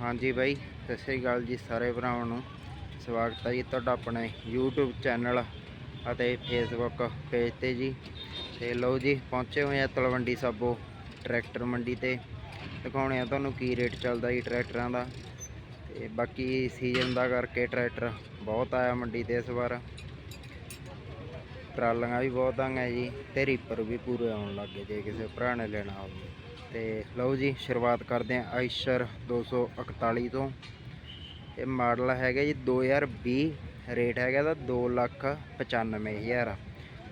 ਹਾਂਜੀ ਬਾਈ, ਸਤਿ ਸ੍ਰੀ ਅਕਾਲ ਜੀ ਸਾਰੇ ਭਰਾਵਾਂ ਨੂੰ। ਸਵਾਗਤ ਹੈ ਜੀ ਤੁਹਾਡਾ ਆਪਣੇ YouTube ਚੈਨਲ ਅਤੇ Facebook ਪੇਜ ਤੇ ਜੀ। ਤੇ ਲਓ ਜੀ, ਪਹੁੰਚੇ ਹੋਏ ਆ ਤਲਵੰਡੀ ਸਾਬੋ ਟਰੈਕਟਰ ਮੰਡੀ ਤੇ। ਦਿਖਾਉਣੇ ਆ ਤੁਹਾਨੂੰ ਕੀ ਰੇਟ ਚੱਲਦਾ ਜੀ ਟਰੈਕਟਰਾਂ ਦਾ। ਤੇ ਬਾਕੀ ਸੀਜ਼ਨ ਦਾ ਕਰਕੇ ਟਰੈਕਟਰ ਬਹੁਤ ਆਇਆ ਮੰਡੀ ਤੇ ਇਸ ਵਾਰ। ਟਰਾਲੀਆਂ ਵੀ ਬਹੁਤ ਆਈਆਂ ਜੀ ਤੇ ਰੀਪਰ ਵੀ ਪੂਰੇ ਆਉਣ ਲੱਗ ਗਏ ਜੇ ਕਿਸੇ ਭਰਾ ਨੇ ਲੈਣਾ ਹੋਵੇ। ਤੇ ਲਓ ਜੀ, ਸ਼ੁਰੂਆਤ ਕਰਦੇ ਹਾਂ ਆਇਸ਼ਰ 241 ਤੋਂ। ਇਹ ਮਾਡਲ ਹੈਗਾ ਜੀ 2020 ਰੇਟ ਹੈਗਾ ਦਾ 295000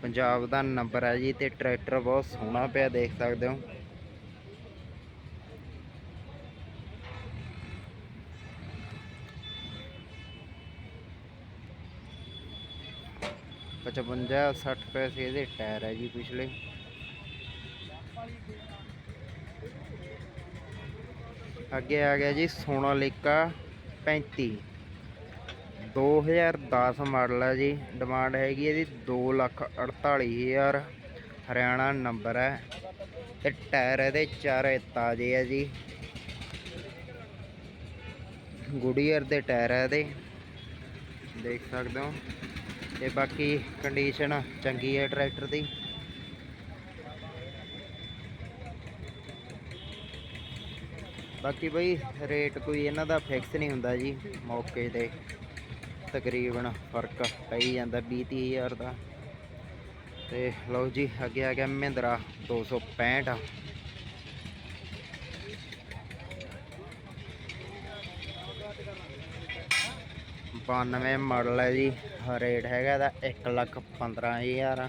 ਪੰਜਾਬ ਦਾ ਨੰਬਰ ਹੈ ਜੀ ਤੇ ਟਰੈਕਟਰ ਬਹੁਤ ਸੋਹਣਾ ਪਿਆ, ਦੇਖ ਸਕਦੇ ਹੋ। ਪਚਵੰਜਾ 60 ਪੈਸੇ ਇਹਦੇ ਟਾਇਰ ਹੈ ਜੀ ਪਿਛਲੇ। ਅੱਗੇ ਆ ਗਿਆ ਜੀ ਸੋਨਾਲੀਕਾ 35 2010 ਮਾਡਲ ਹੈ ਜੀ, ਡਿਮਾਂਡ ਹੈਗੀ ਇਹਦੀ 248000 ਹਰਿਆਣਾ ਨੰਬਰ ਹੈ ਤੇ ਟਾਇਰ ਇਹਦੇ ਚਾਰੇ ਤਾਜ਼ੇ ਹੈ ਜੀ। ਗੁਡੀਅਰ ਦੇ ਟਾਇਰ ਹੈ ਇਹਦੇ। ਦੇਖ ਸਕਦੇ ਹੋ। ਤੇ ਬਾਕੀ ਕੰਡੀਸ਼ਨ ਚੰਗੀ ਹੈ ਟਰੈਕਟਰ ਦੀ। ਬਾਕੀ ਬਈ ਰੇਟ ਕੋਈ ਇਹਨਾਂ ਦਾ ਫਿਕਸ ਨਹੀਂ ਹੁੰਦਾ ਜੀ, ਮੌਕੇ ਤੇ ਤਕਰੀਬਨ ਫ਼ਰਕ ਪਈ ਹੀ ਜਾਂਦਾ 20 ਹਜ਼ਾਰ ਦਾ। ਤੇ ਲਓ ਜੀ, ਅੱਗੇ ਆ ਗਿਆ ਮਹਿੰਦਰਾ 265 92 ਮਾਡਲ ਹੈ ਜੀ। ਰੇਟ ਹੈਗਾ ਇਹਦਾ 1 ਲੱਖ 15000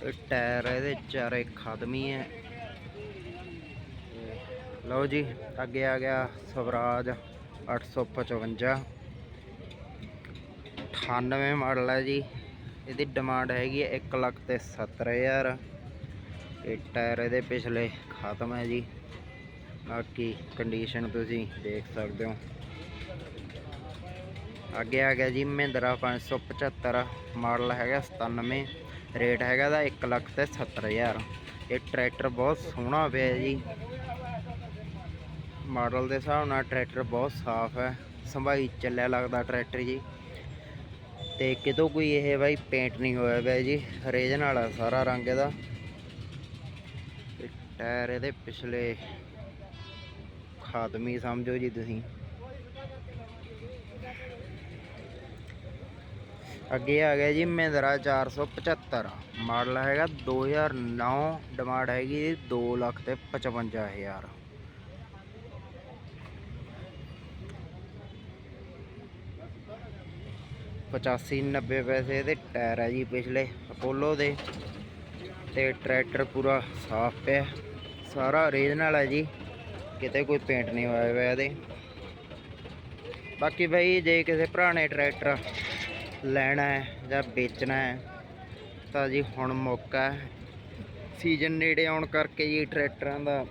ਤੇ ਟਾਇਰ ਇਹਦੇ ਚਾਰੇ ਖਤਮੀ ਹੈ ਲਓ ਜੀ, ਅੱਗੇ ਆ ਗਿਆ ਸਵਰਾਜ 855 98 ਮਾਡਲ ਹੈ ਜੀ। ਇਹਦੀ ਡਿਮਾਂਡ ਹੈਗੀ ਹੈ 1 ਲੱਖ ਤੇ 70000 ਇਹ ਟਾਇਰ ਇਹਦੇ ਪਿਛਲੇ ਖਤਮ ਹੈ ਜੀ। ਬਾਕੀ ਕੰਡੀਸ਼ਨ ਤੁਸੀਂ ਦੇਖ ਸਕਦੇ ਹੋ। ਅੱਗੇ ਆ ਗਿਆ ਜੀ ਮਹਿੰਦਰਾ 575 ਮਾਡਲ ਹੈਗਾ 97 ਰੇਟ ਹੈਗਾ ਦਾ 1 ਲੱਖ ਤੇ 70000 ਇਹ ਟਰੈਕਟਰ ਬਹੁਤ ਸੋਹਣਾ ਪਿਆ ਜੀ। ਮਾਡਲ ਦੇ ਹਿਸਾਬ ਨਾਲ ਟਰੈਕਟਰ ਬਹੁਤ ਸਾਫ਼ ਹੈ। ਸੰਭਾਈ ਚੱਲਿਆ ਲੱਗਦਾ ਟਰੈਕਟਰ ਜੀ। ਤੇ ਕਿਤੋਂ ਕੋਈ ਇਹ ਬਾਈ ਪੇਂਟ ਨਹੀਂ ਹੋਇਆ ਪਿਆ ਜੀ। ਰੇਜਨ ਵਾਲਾ ਸਾਰਾ ਰੰਗ ਇਹਦਾ। ਟਾਇਰ ਇਹਦੇ ਪਿਛਲੇ ਖਾਦਮੀ ਸਮਝੋ ਜੀ ਤੁਸੀਂ। ਅੱਗੇ ਆ ਗਿਆ ਜੀ ਮਹਿੰਦਰਾ 475 ਮਾਡਲ ਹੈਗਾ 2009 ਡਿਮਾਂਡ ਹੈਗੀ 2 ਲੱਖ ਤੇ 55000 85 90 ਪੈਸੇ ਦੇ ਟਾਇਰ ਹੈ ਜੀ ਪਿਛਲੇ ਅਪੋਲੋ ਦੇ। ਤੇ ਟਰੈਕਟਰ ਪੂਰਾ ਸਾਫ਼ ਪਿਆ। ਸਾਰਾ ਓਰੀਜ਼ਨਲ ਹੈ ਜੀ। ਕਿਤੇ ਕੋਈ ਪੇਂਟ ਨਹੀਂ ਹੋਇਆ ਹੋਇਆ ਇਹਦੇ। ਬਾਕੀ ਭਾਈ ਜੇ ਕਿਸੇ ਭਰਾ ਨੇ ਟਰੈਕਟਰ ਲੈਣਾ ਹੈ ਜਾਂ ਵੇਚਣਾ ਹੈ, ਤਾਂ ਜੀ ਹੁਣ ਮੌਕਾ ਸੀਜ਼ਨ ਨੇੜੇ ਆਉਣ ਕਰਕੇ ਜੀ ਟਰੈਕਟਰਾਂ ਦਾ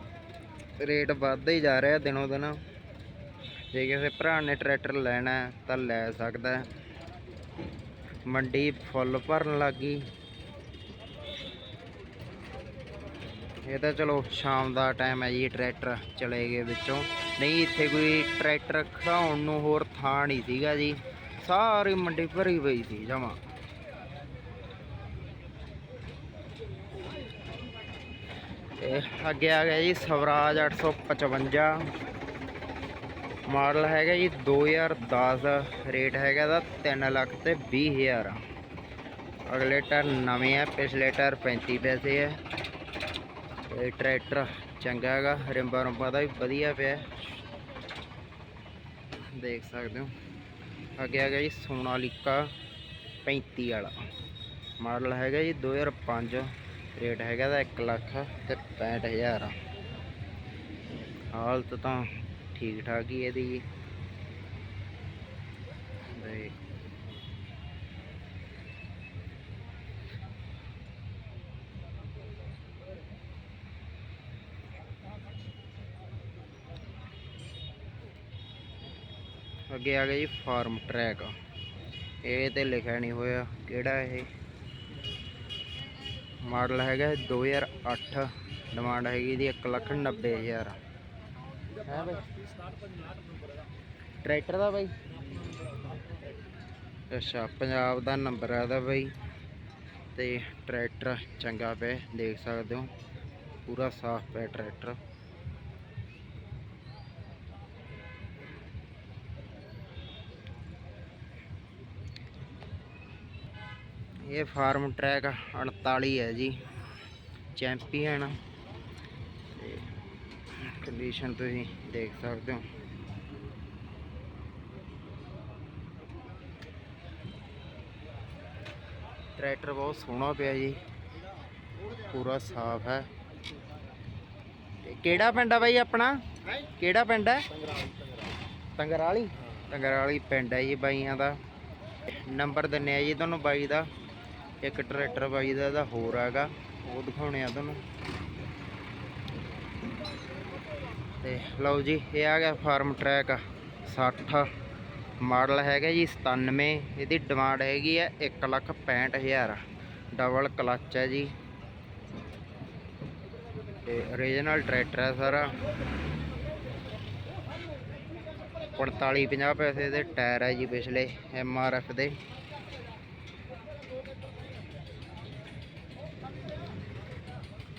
ਰੇਟ ਵੱਧਦਾ ਹੀ ਜਾ ਰਿਹਾ ਦਿਨੋਂ ਦਿਨ। ਜੇ ਕਿਸੇ ਭਰਾ ਨੇ ਟਰੈਕਟਰ ਲੈਣਾ ਤਾਂ ਲੈ ਸਕਦਾ ਮੰਡੀ ਫੁੱਲ ਭਰਨ ਲੱਗੀ ਇਹ ਤਾਂ ਚਲੋ ਸ਼ਾਮ ਦਾ ਟਾਈਮ ਹੈ ਜੀ ਟਰੈਕਟਰ ਚਲੇ ਗਏ ਵਿੱਚੋਂ। ਨਹੀਂ, ਇੱਥੇ ਕੋਈ ਟਰੈਕਟਰ ਖੜਾਉਣ ਨੂੰ ਹੋਰ ਥਾਂ ਨਹੀਂ ਸੀਗਾ ਜੀ। ਸਾਰੀ ਮੰਡੀ ਭਰੀ ਪਈ ਸੀ ਜਮਾ। ਇਹ ਅੱਗੇ ਆ ਗਿਆ ਜੀ ਸਵਰਾਜ 855 ਮਾਡਲ ਹੈਗਾ ਜੀ 2010 ਰੇਟ ਹੈਗਾ ਦਾ 3 ਲੱਖ ਤੇ 20000 ਅਗਲੇ ਟਰ ਨਵੇਂ ਆ, ਪਿਛਲੇ ਟਰ 35 ਪੈਸੇ ਹੈ ਇਹ ਟਰੈਕਟਰ ਚੰਗਾ ਹੈਗਾ, ਰਿੰਬਾ ਰੰਬਾ ਦਾ ਵੀ ਵਧੀਆ ਪਿਆ। ਦੇਖ ਸਕਦੇ ਹੋ। ਅੱਗੇ ਆ ਗਿਆ ਜੀ ਸੋਨਾਲੀਕਾ 35 ਵਾਲਾ। ਮਾਡਲ ਹੈਗਾ ਜੀ 2005 ਰੇਟ ਹੈਗਾ ਦਾ 1 ਲੱਖ ਤੇ 65000 ਹਾਲਤ ਤਾਂ ਠੀਕ ਠਾਕ ਹੀ ਇਹਦੀ ਜੀ। ਦੇਖ। ਅੱਗੇ ਆ ਗਿਆ ਜੀ ਫਾਰਮ ਟਰੈਕ। ਇਹ ਤੇ ਲਿਖਿਆ ਨਹੀਂ ਹੋਇਆ ਕਿਹੜਾ ਇਹ? ਮਾਡਲ ਹੈਗਾ 2008 ਡਿਮਾਂਡ ਹੈਗੀ ਦੀ 190000 ਹੈ ਬਾਈ। ਟਰੈਕਟਰ ਦਾ ਬਾਈ? ਅੱਛਾ ਪੰਜਾਬ ਦਾ ਨੰਬਰ ਆ ਦਾ ਬਾਈ। ਤੇ ਟਰੈਕਟਰ ਚੰਗਾ ਪਿਆ ਦੇਖ ਸਕਦੇ ਹੋ। ਪੂਰਾ ਸਾਫ਼ ਪਿਆ ਟਰੈਕਟਰ। ਇਹ ਫਾਰਮ ਟਰੈਕ 48 ਹੈ ਜੀ, ਚੈਂਪੀਅਨ। ਤੇ ਕੰਡੀਸ਼ਨ ਤੁਸੀਂ ਦੇਖ ਸਕਦੇ ਹੋ। ਟਰੈਕਟਰ ਬਹੁਤ ਸੋਹਣਾ ਪਿਆ ਜੀ, ਪੂਰਾ ਸਾਫ਼ ਹੈ। ਤੇ ਕਿਹੜਾ ਪਿੰਡ ਆ ਬਾਈ ਆਪਣਾ? ਕਿਹੜਾ ਪਿੰਡ ਹੈ? ਤੰਗਰਾਲੀ। ਤੰਗਰਾਲੀ ਪਿੰਡ ਹੈ ਜੀ ਬਾਈਆਂ ਦਾ। ਨੰਬਰ ਦਿੰਨੇ ਆ ਜੀ ਤੁਹਾਨੂੰ ਬਾਈ ਦਾ। ਇੱਕ ਟਰੈਕਟਰ ਬਾਈ ਦਾ ਇਹਦਾ ਹੋਰ ਹੈਗਾ। ਉਹ ਦਿਖਾਉਣੇ ਆ ਤੁਹਾਨੂੰ। ਤੇ ਲਓ ਜੀ, ਇਹ ਆ ਗਿਆ ਫਾਰਮ ਟਰੈਕ। 60 ਮਾਡਲ ਹੈਗਾ ਜੀ 97 ਇਹਦੀ ਡਿਮਾਂਡ ਹੈਗੀ ਹੈ 165000 ਡਬਲ ਕਲਚ ਹੈ ਜੀ। ਤੇ ਓਰੀਜਨਲ ਟਰੈਕਟਰ ਹੈ ਸਾਰਾ। 45 50 ਪੈਸੇ ਦੇ ਟਾਇਰ ਹੈ ਜੀ ਪਿਛਲੇ ਐਮ ਆਰ ਐਫ ਦੇ।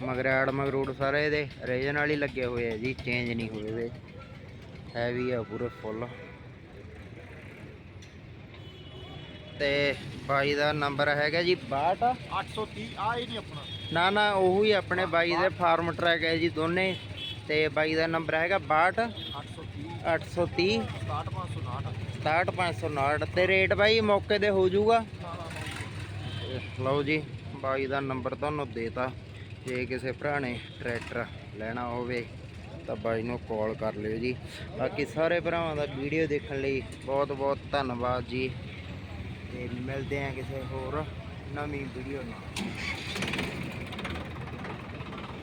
ਮਗਰਾੜ ਮਗਰੂੜ ਸਾਰੇ ਇਹਦੇ ਓਰੀਜਨਲ ਹੀ ਲੱਗੇ ਹੋਏ ਆ ਜੀ ਚੇਂਜ ਨਹੀਂ ਹੋਏ ਵੇ ਹੈਵੀ ਆ ਪੂਰੇ ਫੁੱਲ ਤੇ ਬਾਈ ਦਾ ਨੰਬਰ ਹੈਗਾ ਜੀ 62 830 ਆ ਹੀ ਨਹੀਂ ਆਪਣਾ। ਨਾ ਨਾ ਉਹੀ ਹੀ ਆਪਣੇ ਬਾਈ ਦੇ ਫਾਰਮ ਟਰੈਕ ਹੈ ਜੀ ਦੋਨੇ। ਤੇ ਬਾਈ ਦਾ ਨੰਬਰ ਹੈਗਾ 62 830 830 67559 67559 ਤੇ ਰੇਟ ਬਾਈ ਮੌਕੇ ਤੇ ਹੋ ਜਾਊਗਾ। ਲਓ ਜੀ ਬਾਈ ਦਾ ਨੰਬਰ ਤੁਹਾਨੂੰ ਦੇਤਾ। ਜੇ ਕਿਸੇ ਭਰਾ ਨੇ ਟਰੈਕਟਰ ਲੈਣਾ ਹੋਵੇ ਤਾਂ ਬਾਈ ਨੂੰ ਕਾਲ ਕਰ ਲਿਓ ਜੀ। ਬਾਕੀ ਸਾਰੇ ਭਰਾਵਾਂ ਦਾ ਵੀਡੀਓ ਦੇਖਣ ਲਈ ਬਹੁਤ ਬਹੁਤ ਧੰਨਵਾਦ ਜੀ। ਤੇ ਮਿਲਦੇ ਆ ਕਿਸੇ ਹੋਰ ਨਵੀਂ ਵੀਡੀਓ ਨਾਲ।